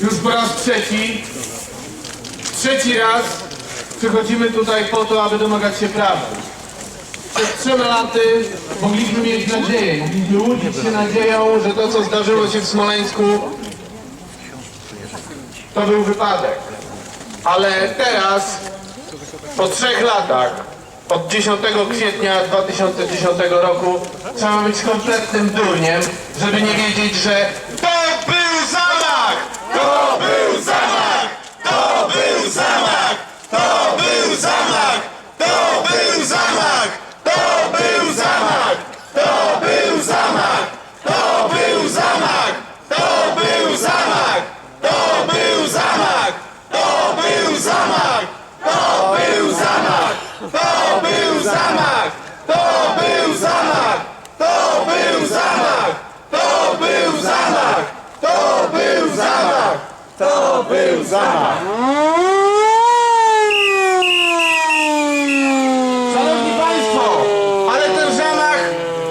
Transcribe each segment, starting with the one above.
już po raz trzeci, trzeci raz przychodzimy tutaj po to, aby domagać się prawdy. Przed trzema laty mogliśmy mieć nadzieję, mogliśmy łudzić się nadzieją, że to, co zdarzyło się w Smoleńsku, to był wypadek. Ale teraz, po trzech latach, od 10 kwietnia 2010 roku, trzeba być kompletnym durniem, żeby nie wiedzieć, że to był zamach! To był zamach! Szanowni Państwo, ale ten zamach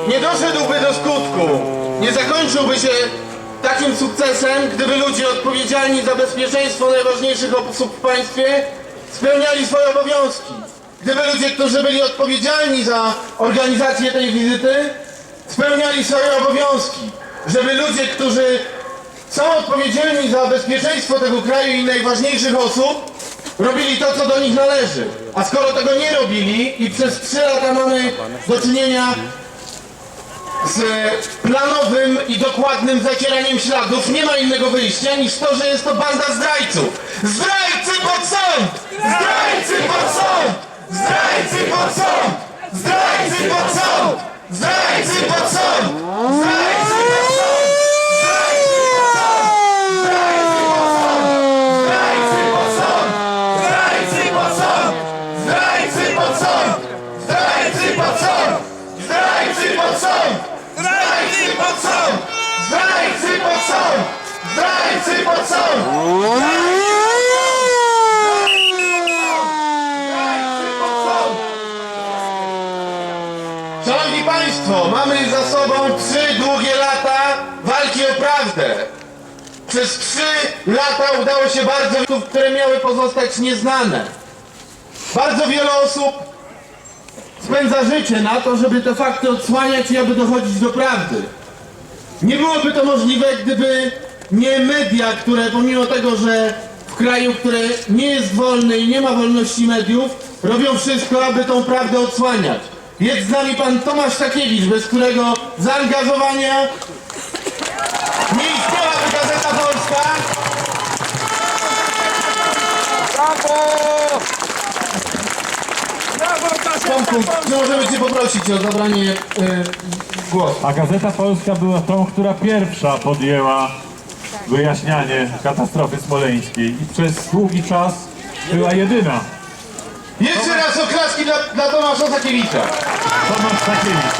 nie doszedłby do skutku. Nie zakończyłby się takim sukcesem, gdyby ludzie odpowiedzialni za bezpieczeństwo najważniejszych osób w państwie spełniali swoje obowiązki. Gdyby ludzie, którzy byli odpowiedzialni za organizację tej wizyty, spełniali swoje obowiązki. Żeby ludzie, którzy są odpowiedzialni za bezpieczeństwo tego kraju i najważniejszych osób, robili to, co do nich należy. A skoro tego nie robili i przez trzy lata mamy do czynienia z planowym i dokładnym zacieraniem śladów, nie ma innego wyjścia niż to, że jest to banda zdrajców. Zdrajcy pod sąd! Zdrajcy pod sąd! Zdrajcy pod sąd! Zdrajcy pod sąd! Zdrajcy pod sąd! Zdrajcy Sąd! Zdrajcy pod sąd! Szanowni Państwo, mamy za sobą trzy długie lata walki o prawdę. Przez trzy lata udało się bardzo wielu, które miały pozostać nieznane. Bardzo wiele osób spędza życie na to, żeby te fakty odsłaniać i aby dochodzić do prawdy. Nie byłoby to możliwe, gdyby nie media, które pomimo tego, że w kraju, który nie jest wolny i nie ma wolności mediów, robią wszystko, aby tą prawdę odsłaniać. Jest z nami pan Tomasz Takiewicz, bez którego zaangażowania nie istniałaby Gazeta Polska. Tomku, czy możemy Cię poprosić o zabranie y, głosu? A Gazeta Polska była tą, która pierwsza podjęła wyjaśnianie katastrofy smoleńskiej i przez długi czas była jedyna. Jeszcze raz oklaski dla, dla Tomasza Sakiewicza. Tomasz Takiewicz.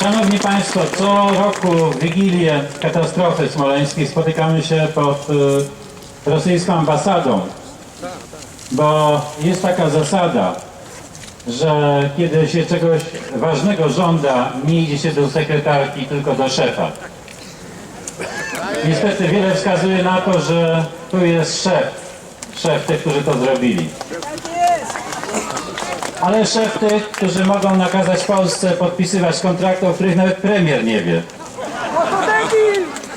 Szanowni Państwo, co roku w Wigilię katastrofy smoleńskiej spotykamy się pod y, rosyjską ambasadą, bo jest taka zasada, że kiedy się czegoś ważnego żąda, nie idzie się do sekretarki, tylko do szefa. Niestety wiele wskazuje na to, że tu jest szef, szef tych, którzy to zrobili. Ale szef tych, którzy mogą nakazać Polsce podpisywać kontrakty, o których nawet premier nie wie.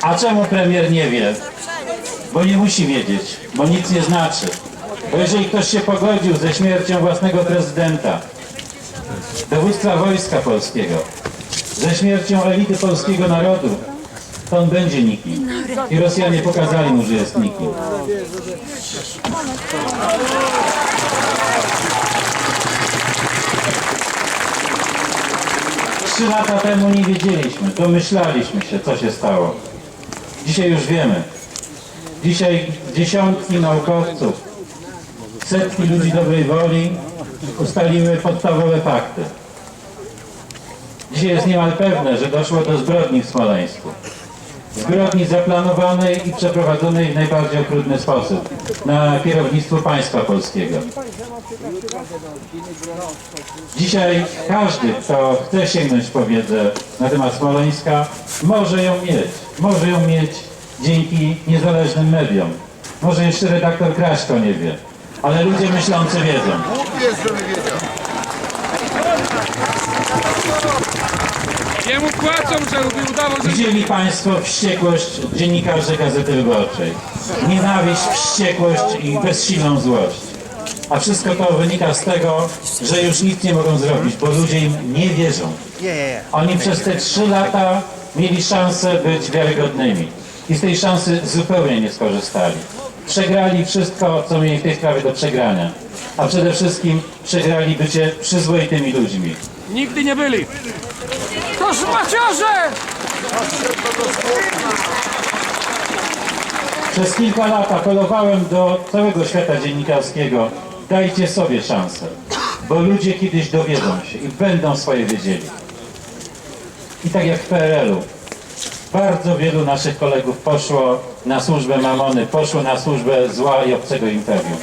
A czemu premier nie wie? Bo nie musi wiedzieć, bo nic nie znaczy. Bo jeżeli ktoś się pogodził ze śmiercią własnego prezydenta, dowództwa wojska polskiego, ze śmiercią elity polskiego narodu, to on będzie nikim. I Rosjanie pokazali mu, że jest nikim. Trzy lata temu nie wiedzieliśmy, domyślaliśmy się, co się stało. Dzisiaj już wiemy. Dzisiaj dziesiątki naukowców, setki ludzi dobrej woli ustaliły podstawowe fakty. Dzisiaj jest niemal pewne, że doszło do zbrodni w Smoleńsku. Zbrodni zaplanowanej i przeprowadzonej w najbardziej okrutny sposób na kierownictwu państwa polskiego. Dzisiaj każdy, kto chce sięgnąć po wiedzę na temat Smoleńska, może ją mieć. Może ją mieć dzięki niezależnym mediom. Może jeszcze redaktor Kraśko nie wie, ale ludzie myślący wiedzą. Jest, żeby wiedział. Jemu płacą, żeby udawał, że Widzieli Państwo wściekłość dziennikarzy Gazety Wyborczej. Nienawiść, wściekłość i bezsilną złość. A wszystko to wynika z tego, że już nic nie mogą zrobić, bo ludzie im nie wierzą. Oni przez te trzy lata mieli szansę być wiarygodnymi i z tej szansy zupełnie nie skorzystali. Przegrali wszystko, co mieli w tej sprawie do przegrania. A przede wszystkim przegrali bycie przyzwoitymi ludźmi. nigdy nie byli. To szmaciarze! Przez kilka lat apelowałem do całego świata dziennikarskiego, dajcie sobie szansę, bo ludzie kiedyś dowiedzą się i będą swoje wiedzieli. I tak jak w PRL-u, bardzo wielu naszych kolegów poszło na służbę mamony, poszło na służbę zła i obcego imperium.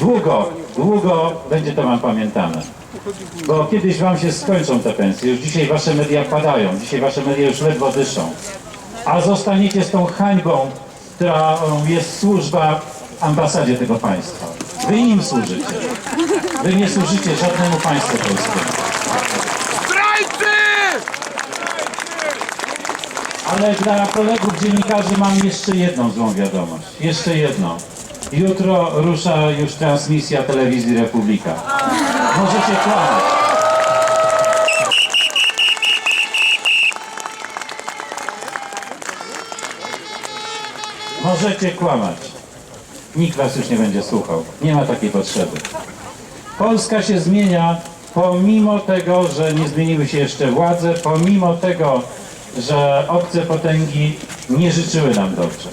Długo, długo będzie to wam pamiętane. Bo kiedyś wam się skończą te pensje, już dzisiaj wasze media padają, dzisiaj wasze media już ledwo dyszą a zostaniecie z tą hańbą, która jest służba ambasadzie tego państwa. Wy im służycie. Wy nie służycie żadnemu państwu polskiemu. Zdrajcy! Ale dla kolegów dziennikarzy mam jeszcze jedną złą wiadomość. Jeszcze jedną. Jutro rusza już transmisja telewizji Republika. Możecie kłamać. Możecie kłamać. Nikt was już nie będzie słuchał. Nie ma takiej potrzeby. Polska się zmienia pomimo tego, że nie zmieniły się jeszcze władze, pomimo tego, że obce potęgi nie życzyły nam dobrze.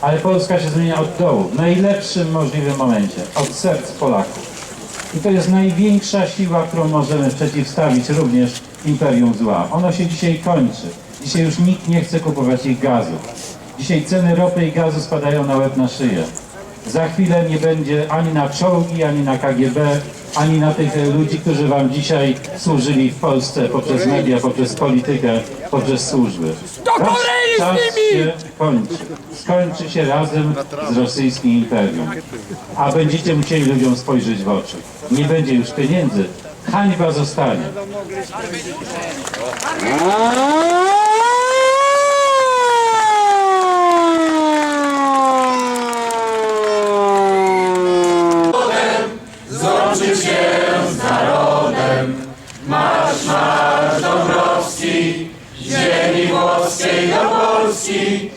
Ale Polska się zmienia od dołu, w najlepszym możliwym momencie, od serc Polaków. I to jest największa siła, którą możemy przeciwstawić również imperium zła. Ono się dzisiaj kończy. Dzisiaj już nikt nie chce kupować ich gazu. Dzisiaj ceny ropy i gazu spadają na łeb na szyję. Za chwilę nie będzie ani na czołgi, ani na KGB, ani na tych ludzi, którzy wam dzisiaj służyli w Polsce poprzez media, poprzez politykę, poprzez służby. Do Korei z czas nimi! się kończy. Skończy się razem z rosyjskim imperium. A będziecie musieli ludziom spojrzeć w oczy. Nie będzie już pieniędzy. Hańba zostanie. Sim.